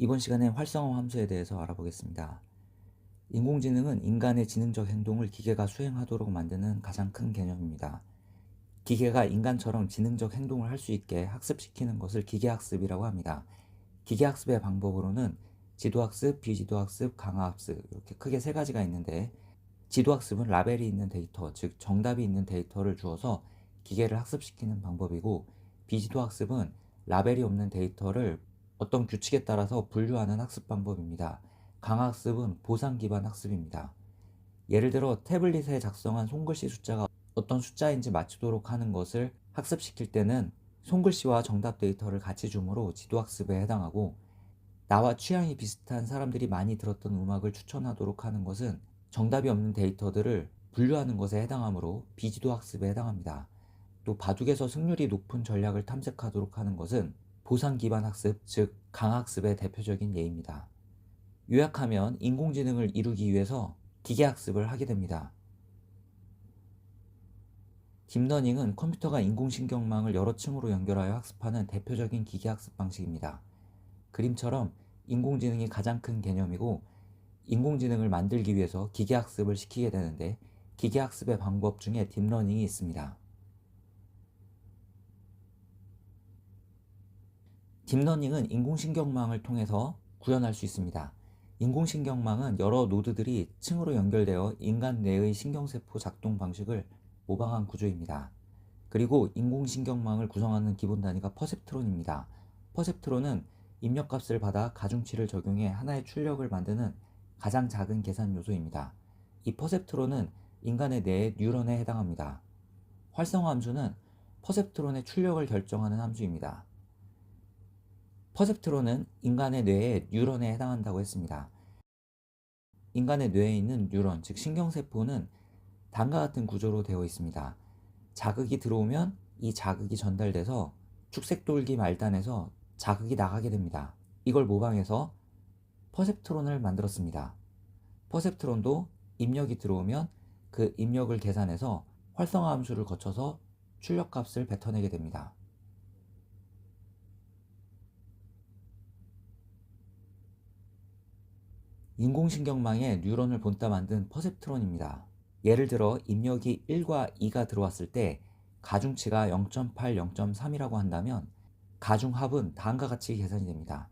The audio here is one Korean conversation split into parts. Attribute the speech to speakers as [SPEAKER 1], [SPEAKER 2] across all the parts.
[SPEAKER 1] 이번 시간에 활성화 함수에 대해서 알아보겠습니다. 인공지능은 인간의 지능적 행동을 기계가 수행하도록 만드는 가장 큰 개념입니다. 기계가 인간처럼 지능적 행동을 할 수 있게 학습시키는 것을 기계학습이라고 합니다. 기계학습의 방법으로는 지도학습, 비지도학습, 강화학습 이렇게 크게 세 가지가 있는데 지도학습은 라벨이 있는 데이터, 즉 정답이 있는 데이터를 주어서 기계를 학습시키는 방법이고 비지도학습은 라벨이 없는 데이터를 어떤 규칙에 따라서 분류하는 학습 방법입니다. 강학습은 보상 기반 학습입니다. 예를 들어 태블릿에 작성한 손글씨 숫자가 어떤 숫자인지 맞추도록 하는 것을 학습시킬 때는 손글씨와 정답 데이터를 같이 주므로 지도학습에 해당하고 나와 취향이 비슷한 사람들이 많이 들었던 음악을 추천하도록 하는 것은 정답이 없는 데이터들을 분류하는 것에 해당하므로 비지도학습에 해당합니다. 또 바둑에서 승률이 높은 전략을 탐색하도록 하는 것은 보상 기반 학습, 즉 강학습의 대표적인 예입니다. 요약하면 인공지능을 이루기 위해서 기계 학습을 하게 됩니다. 딥러닝은 컴퓨터가 인공신경망을 여러 층으로 연결하여 학습하는 대표적인 기계 학습 방식입니다. 그림처럼 인공지능이 가장 큰 개념이고 인공지능을 만들기 위해서 기계 학습을 시키게 되는데 기계 학습의 방법 중에 딥러닝이 있습니다. 딥러닝은 인공신경망을 통해서 구현할 수 있습니다. 인공신경망은 여러 노드들이 층으로 연결되어 인간 뇌의 신경세포 작동 방식을 모방한 구조입니다. 그리고 인공신경망을 구성하는 기본 단위가 퍼셉트론입니다. 퍼셉트론은 입력값을 받아 가중치를 적용해 하나의 출력을 만드는 가장 작은 계산 요소입니다. 이 퍼셉트론은 인간의 뇌의 뉴런에 해당합니다. 활성화 함수는 퍼셉트론의 출력을 결정하는 함수입니다. 퍼셉트론은 인간의 뇌의 뉴런에 해당한다고 했습니다. 인간의 뇌에 있는 뉴런, 즉 신경세포는 다음과 같은 구조로 되어 있습니다. 자극이 들어오면 이 자극이 전달돼서 축색돌기 말단에서 자극이 나가게 됩니다. 이걸 모방해서 퍼셉트론을 만들었습니다. 퍼셉트론도 입력이 들어오면 그 입력을 계산해서 활성화 함수를 거쳐서 출력값을 뱉어내게 됩니다. 인공신경망에 뉴런을 본따 만든 퍼셉트론입니다. 예를 들어 입력이 1과 2가 들어왔을 때 가중치가 0.8, 0.3이라고 한다면 가중합은 다음과 같이 계산이 됩니다.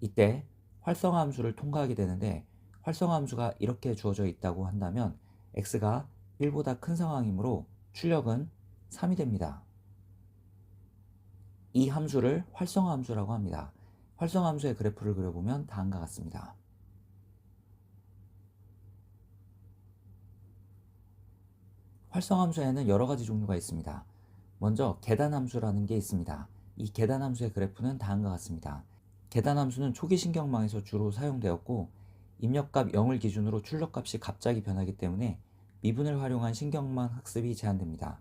[SPEAKER 1] 이때 활성화 함수를 통과하게 되는데 활성화 함수가 이렇게 주어져 있다고 한다면 x가 1보다 큰 상황이므로 출력은 3이 됩니다. 이 함수를 활성화 함수라고 합니다. 활성화 함수의 그래프를 그려보면 다음과 같습니다. 활성 함수에는 여러 가지 종류가 있습니다. 먼저 계단 함수라는 게 있습니다. 이 계단 함수의 그래프는 다음과 같습니다. 계단 함수는 초기 신경망에서 주로 사용되었고 입력값 0을 기준으로 출력값이 갑자기 변하기 때문에 미분을 활용한 신경망 학습이 제한됩니다.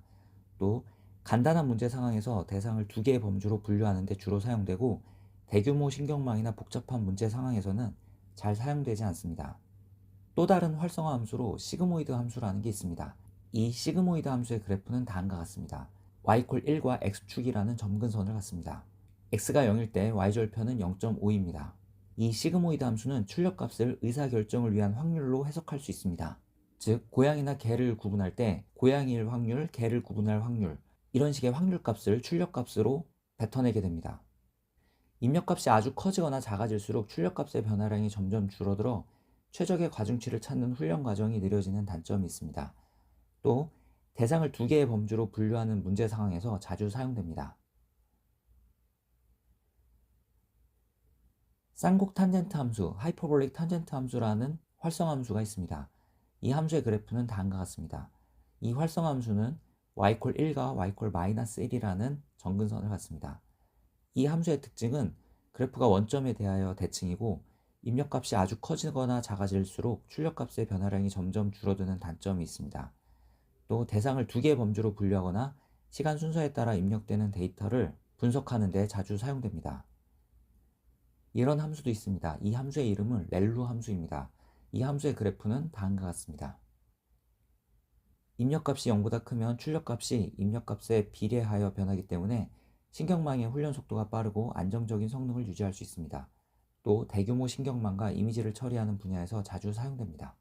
[SPEAKER 1] 또 간단한 문제 상황에서 대상을 두 개의 범주로 분류하는 데 주로 사용되고 대규모 신경망이나 복잡한 문제 상황에서는 잘 사용되지 않습니다. 또 다른 활성화 함수로 시그모이드 함수라는 게 있습니다. 이 시그모이드 함수의 그래프는 다음과 같습니다. y 1과 x축이라는 점근선을 갖습니다. x가 0일 때 y절편은 0.5입니다. 이 시그모이드 함수는 출력값을 의사결정을 위한 확률로 해석할 수 있습니다. 즉 고양이나 개를 구분할 때 고양이일 확률, 개를 구분할 확률 이런 식의 확률값을 출력값으로 뱉어내게 됩니다. 입력값이 아주 커지거나 작아질수록 출력값의 변화량이 점점 줄어들어 최적의 과중치를 찾는 훈련 과정이 느려지는 단점이 있습니다. 또 대상을 두 개의 범주로 분류하는 문제 상황에서 자주 사용됩니다. 쌍곡 탄젠트 함수, 하이퍼볼릭 탄젠트 함수라는 활성 함수가 있습니다. 이 함수의 그래프는 다음과 같습니다. 이 활성 함수는 y 1과 y 1이라는 정근선을 갖습니다. 이 함수의 특징은 그래프가 원점에 대하여 대칭이고 입력값이 아주 커지거나 작아질수록 출력값의 변화량이 점점 줄어드는 단점이 있습니다. 또 대상을 두 개의 범주로 분류하거나 시간 순서에 따라 입력되는 데이터를 분석하는 데 자주 사용됩니다. 이런 함수도 있습니다. 이 함수의 이름은 렐루 함수입니다. 이 함수의 그래프는 다음과 같습니다. 입력값이 0보다 크면 출력값이 입력값에 비례하여 변하기 때문에 신경망의 훈련 속도가 빠르고 안정적인 성능을 유지할 수 있습니다. 또 대규모 신경망과 이미지를 처리하는 분야에서 자주 사용됩니다.